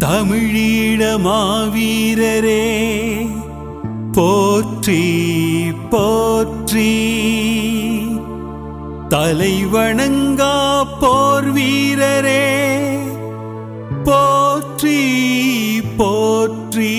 தமிழீழ மாவீரரே போற்றி போற்றி. தலை வணங்கா போர் வீரரே போற்றி போற்றி.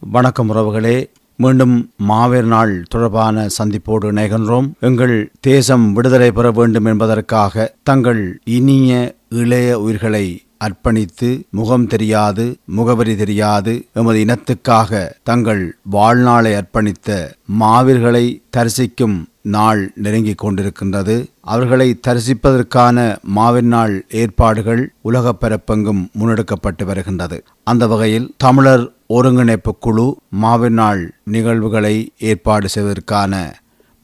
வணக்கம் உறவுகளே. மீண்டும் மாவீர் நாள் தொடர்பான சந்திப்போடு இணைகின்றோம். எங்கள் தேசம் விடுதலை பெற வேண்டும் என்பதற்காக தங்கள் இனிய இளைய உயிர்களை அர்ப்பணித்து முகம் தெரியாது முகவரி தெரியாது எமது இனத்துக்காக தங்கள் வாழ்நாளை அர்ப்பணித்த மாவீர்களை தரிசிக்கும் நாள் நெருங்கிக் கொண்டிருக்கின்றது. அவர்களை தரிசிப்பதற்கான மாவீர் நாள் ஏற்பாடுகள் உலகப் பரப்பெங்கும் முன்னெடுக்கப்பட்டு வருகின்றது. அந்த வகையில் தமிழர் ஒருங்கிணைப்பு குழு மாவினாள் நாள் நிகழ்வுகளை ஏற்பாடு செய்வதற்கான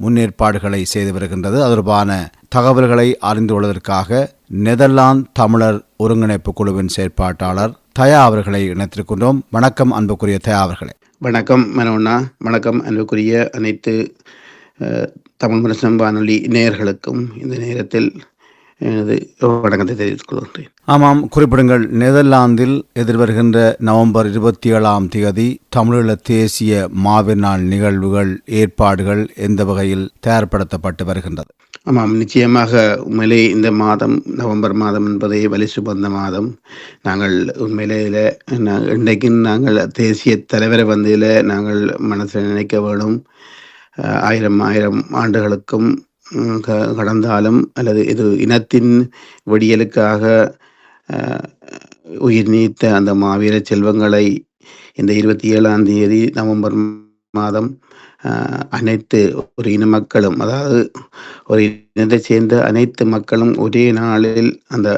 முன்னேற்பாடுகளை செய்து வருகின்றது. தொடர்பான தகவல்களை அறிந்து கொள்வதற்காக நெதர்லாந்து தமிழர் ஒருங்கிணைப்பு குழுவின் செயற்பாட்டாளர் தயா அவர்களை இணைத்திருக்கின்றோம். வணக்கம் அன்புக்குரிய தயா அவர்களே. வணக்கம் மனோண்ணா. வணக்கம் அன்புக்குரிய அனைத்து தமிழ் மனசம் வானொலி நேயர்களுக்கும் இந்த நேரத்தில் எனது வணக்கத்தை தெரிவித்துக் கொள்கின்றேன் ஆமாம் குறிப்பிடுங்கள். நெதர்லாந்தில் எதிர்வருகின்ற நவம்பர் இருபத்தி ஏழாம் தேதி தமிழீழ தேசிய மாவீர் நாள் நிகழ்வுகள் ஏற்பாடுகள் எந்த வகையில் தயார்படுத்தப்பட்டு வருகின்றது? ஆமாம் நிச்சயமாக உண்மையிலே இந்த மாதம் நவம்பர் மாதம் என்பதே வலி சுபந்த மாதம். நாங்கள் உண்மையிலே இதில் இன்றைக்கும் நாங்கள் தேசிய தலைவரை வந்து இதில் நாங்கள் மனசில் நினைக்க வேணும் ஆயிரம் ஆயிரம் ஆண்டுகளுக்கும் கடந்தாலும் அல்லது இது இனத்தின் வெடியலுக்காக உயிர் நீத்த அந்த மாவீர செல்வங்களை இந்த இருபத்தி ஏழாம் தேதி நவம்பர் மாதம் அனைத்து ஒரு இன மக்களும் அதாவது ஒரு இனத்தை சேர்ந்த அனைத்து மக்களும் ஒரே நாளில் அந்த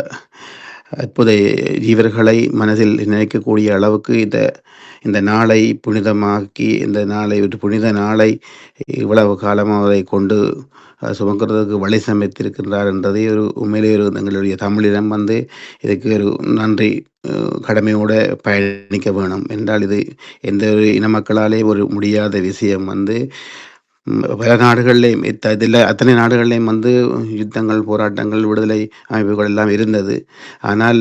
அற்புத ஜீவர்களை மனதில் நினைக்கக்கூடிய அளவுக்கு இந்த இந்த நாளை புனிதமாக்கி இந்த நாளை ஒரு புனித நாளை இவ்வளவு காலமாக அதை கொண்டு சுமக்கிறதுக்கு வழி சமைத்திருக்கின்றார் என்றதை ஒரு உண்மையிலே ஒரு எங்களுடைய தமிழிடம் வந்து இதுக்கு ஒரு நன்றி கடமையோடு பயணிக்க வேணும். என்றால் இது எந்த ஒரு இன மக்களாலே ஒரு முடியாத விஷயம் வந்து பல நாடுகள்லையும் இதில் அத்தனை நாடுகள்லையும் வந்து யுத்தங்கள் போராட்டங்கள் விடுதலை அமைப்புகள் எல்லாம் இருந்தது. ஆனால்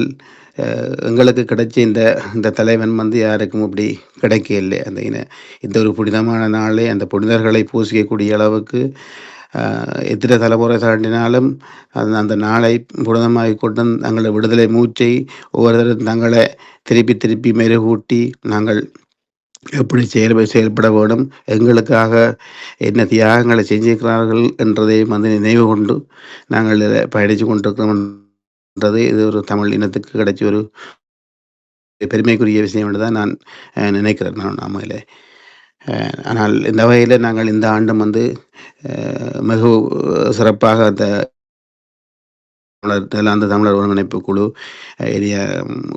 எங்களுக்கு கிடைச்ச இந்த இந்த தலைவன் வந்து யாருக்கும் அப்படி கிடைக்கவில்லை. அந்த இன இந்த ஒரு புனிதமான நாளே அந்த புனிதர்களை பூசிக்கக்கூடிய அளவுக்கு அஹ், எத்தனை தலைமுறை தாண்டினாலும் அந்த அந்த நாளை புனிதமாகி கொண்டு தங்களை விடுதலை மூச்சை ஒவ்வொருத்தரும் தங்களை திருப்பி திருப்பி மெருகூட்டி நாங்கள் எப்படி செயல் செயல்பட வேண்டும்? எங்களுக்காக என்ன தியாகங்களை செஞ்சிருக்கிறார்கள் என்றதையும் வந்து நினைவு கொண்டு நாங்கள் இதில் பயணித்து கொண்டிருக்கிறோம்ன்றது இது ஒரு தமிழ் இனத்துக்கு கிடைச்ச ஒரு பெருமைக்குரிய விஷயம் என்று தான் நான் நினைக்கிறேன். நான் நாமையில் ஆனால் இந்த வகையில் நாங்கள் இந்த ஆண்டும் வந்து மிக சிறப்பாக அந்த தமிழர் தாய்லாந்து தமிழர் ஒருங்கிணைப்பு குழு எளிய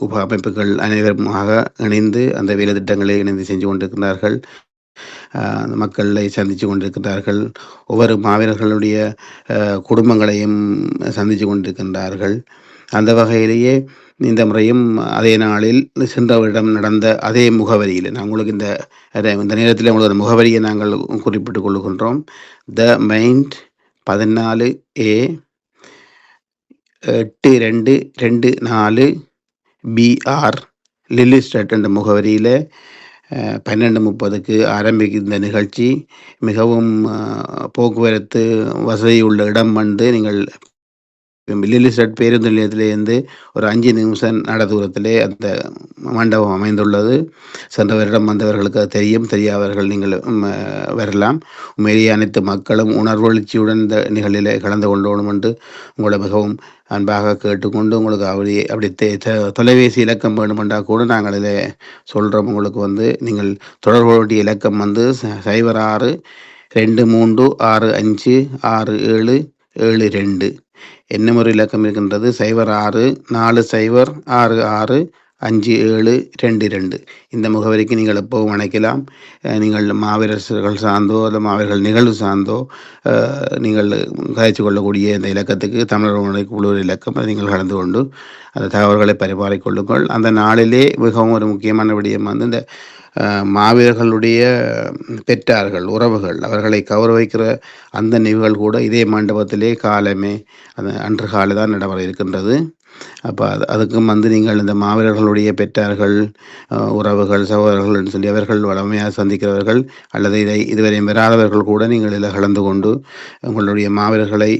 உப அமைப்புகள் அனைவருமாக இணைந்து அந்த வேலை திட்டங்களை இணைந்து செஞ்சு கொண்டிருக்கிறார்கள் மக்களை சந்தித்து கொண்டிருக்கிறார்கள் ஒவ்வொரு மாவீரர்களுடைய குடும்பங்களையும் சந்தித்து கொண்டிருக்கின்றார்கள். அந்த வகையிலேயே இந்த முறையும் அதே நாளில் சென்றவரிடம் நடந்த அதே முகவரியில் நான் உங்களுக்கு இந்த இந்த நேரத்தில் உங்களுக்கு ஒரு முகவரியை நாங்கள் குறிப்பிட்டுக் கொள்கின்றோம் த மைண்ட் பதினாலு ஏ எட்டு ரெண்டு ரெண்டு நாலு பிஆர் லில்லி ஸ்ட்ரீட் என்ற முகவரியில் பன்னெண்டு முப்பதுக்கு ஆரம்பிக்கும் இந்த நிகழ்ச்சி. மிகவும் போக்குவரத்து வசதி உள்ள இடம் வந்து நீங்கள் லில்லி ஸ்ட்ரீட் பேருந்து நிலையத்திலேருந்து ஒரு அஞ்சு நிமிஷம் நட தூரத்திலே அந்த மண்டபம் அமைந்துள்ளது. சென்ற வருடம் வந்தவர்களுக்கு அது தெரியும். தெரியாதவர்கள் நீங்கள் வரலாம். உண்மையிலேயே அனைத்து மக்களும் உணர்வெழுச்சியுடன் இந்த நிகழ்வில் கலந்து கொள்ளணும் என்று உங்களை மிகவும் அன்பாக கேட்டுக்கொண்டு உங்களுக்கு அப்படி அப்படி தொலைபேசி இலக்கம் வேண்டுமென்றால் கூட நாங்கள் இதை சொல்கிறோம் உங்களுக்கு வந்து நீங்கள் தொடர்பு வேண்டிய இலக்கம் வந்து சைபர் ஆறு ரெண்டு மூன்று ஆறு அஞ்சு ஆறு ஏழு ஏழு ரெண்டு என்ன ஒரு இலக்கம் இருக்கின்றது? சைபர் ஆறு நாலு சைபர் ஆறு ஆறு அஞ்சு ஏழு ரெண்டு ரெண்டு இந்த முகவரிக்கு நீங்கள் எப்போவும் அணைக்கலாம். நீங்கள் மாவீரர்கள் சார்ந்தோ அல்லது மாவீரர்கள் நிகழ்வு சார்ந்தோ நீங்கள் கதைச்சு கொள்ளக்கூடிய இந்த இலக்கத்துக்கு தமிழர் குழு இலக்கம். அதை நீங்கள் கலந்து கொண்டு அந்த தகவல்களை பரிமாறிக்கொள்ளுங்கள் அந்த நாளிலே மிகவும் ஒரு முக்கியமான விடயம் வந்து இந்த மாவீரர்களுடைய பெற்றார்கள் உறவுகள். அவர்களை கௌரவிக்கிற அந்த நிகழ்வுகள் கூட இதே மண்டபத்திலே காலமே அந்த அன்று காலை தான் நடைபெற இருக்கின்றது. அப்போ அது அதுக்கும் வந்து நீங்கள் இந்த மாவீரர்களுடைய பெற்றார்கள் உறவுகள் சகோதரர்கள் சொல்லி அவர்கள் வளமையாக சந்திக்கிறவர்கள் அல்லது இதை இதுவரை பெறாதவர்கள் கூட நீங்கள் இதில் கலந்து கொண்டு உங்களுடைய மாவீரர்களை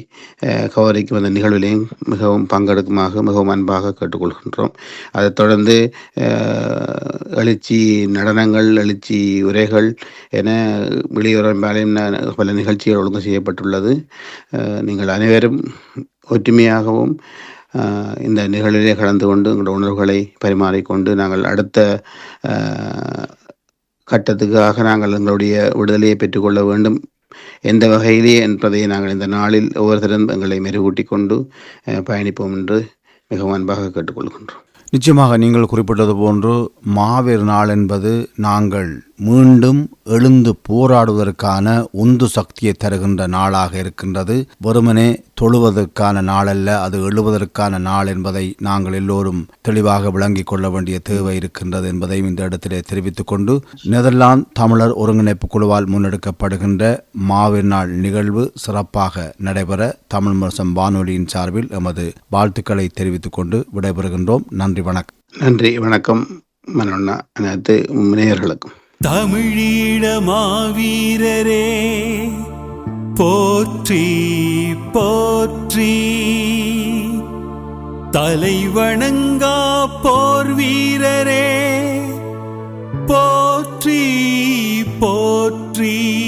கௌரவிக்கும் அந்த நிகழ்விலையும் மிகவும் பங்கெடுக்குமாக மிகவும் அன்பாக கேட்டுக்கொள்கின்றோம். அதைத் தொடர்ந்து எழுச்சி நடனங்கள் எழுச்சி உரைகள் என வெளியுறம்பாலையும் பல நிகழ்ச்சிகள் ஒழுங்கு செய்யப்பட்டுள்ளது. நீங்கள் அனைவரும் ஒற்றுமையாகவும் இந்த நிகழ்விலே கலந்து கொண்டு எங்களுடைய உணர்வுகளை பரிமாறிக்கொண்டு நாங்கள் அடுத்த கட்டத்துக்காக நாங்கள் எங்களுடைய விடுதலையை பெற்றுக்கொள்ள வேண்டும். எந்த வகையிலே என்பதை நாங்கள் இந்த நாளில் ஒவ்வொருத்தரும் எங்களை மெருகூட்டி கொண்டு பயணிப்போம் என்று மிகவும் அன்பாக கேட்டுக்கொள்கின்றோம். நிச்சயமாக நீங்கள் குறிப்பிட்டது போன்று மாவீர் நாள் என்பது நாங்கள் மீண்டும் எழுந்து போராடுவதற்கான உந்து சக்தியை தருகின்ற நாளாக இருக்கின்றது. வெறுமனே தொழுவதற்கான நாள் அல்ல அது எழுவதற்கான நாள் என்பதை நாங்கள் எல்லோரும் தெளிவாக விளங்கிக் கொள்ள வேண்டிய தேவை இருக்கின்றது என்பதையும் இந்த இடத்திலே தெரிவித்துக் கொண்டு நெதர்லாந்து தமிழர் ஒருங்கிணைப்பு குழுவால் முன்னெடுக்கப்படுகின்ற மாவீர் நாள் நிகழ்வு சிறப்பாக நடைபெற தமிழ் முரசம் வானொலியின் சார்பில் எமது வாழ்த்துக்களை தெரிவித்துக் கொண்டு விடைபெறுகின்றோம். நன்றி வணக்கம். நன்றி வணக்கம். மனோண்ணா அனைத்து நேயர்களுக்கும். தமிழீழ மாவீரரே போற்றி போற்றி. தலை வணங்கா போர் வீரரே. போற்றி போற்றி.